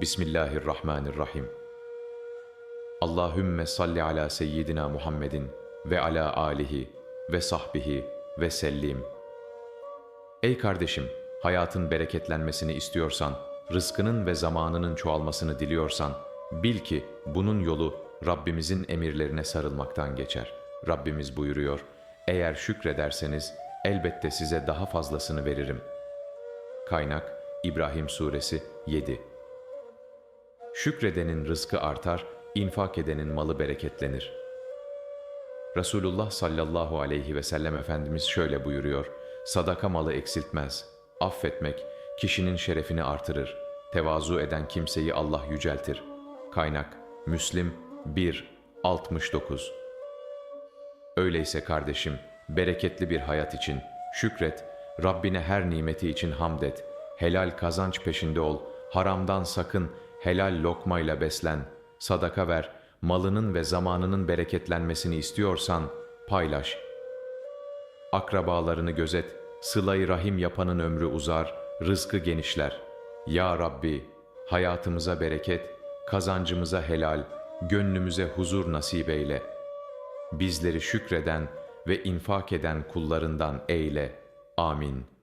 Bismillahirrahmanirrahim. Allahümme salli ala seyyidina Muhammedin ve ala alihi ve sahbihi ve sellim. Ey kardeşim, hayatın bereketlenmesini istiyorsan, rızkının ve zamanının çoğalmasını diliyorsan, bil ki bunun yolu Rabbimizin emirlerine sarılmaktan geçer. Rabbimiz buyuruyor, eğer şükrederseniz elbette size daha fazlasını veririm. Kaynak İbrahim Suresi 7 Şükredenin rızkı artar, infak edenin malı bereketlenir. Resulullah sallallahu aleyhi ve sellem Efendimiz şöyle buyuruyor, sadaka malı eksiltmez, affetmek kişinin şerefini artırır, tevazu eden kimseyi Allah yüceltir. Kaynak Müslim 1 69 Öyleyse kardeşim, bereketli bir hayat için şükret, Rabbine her nimeti için hamd et, helal kazanç peşinde ol, haramdan sakın, helal lokmayla beslen, sadaka ver, malının ve zamanının bereketlenmesini istiyorsan paylaş. Akrabalarını gözet, sıla-i rahim yapanın ömrü uzar, rızkı genişler. Ya Rabbi, hayatımıza bereket, kazancımıza helal, gönlümüze huzur nasip eyle. Bizleri şükreden ve infak eden kullarından eyle. Amin.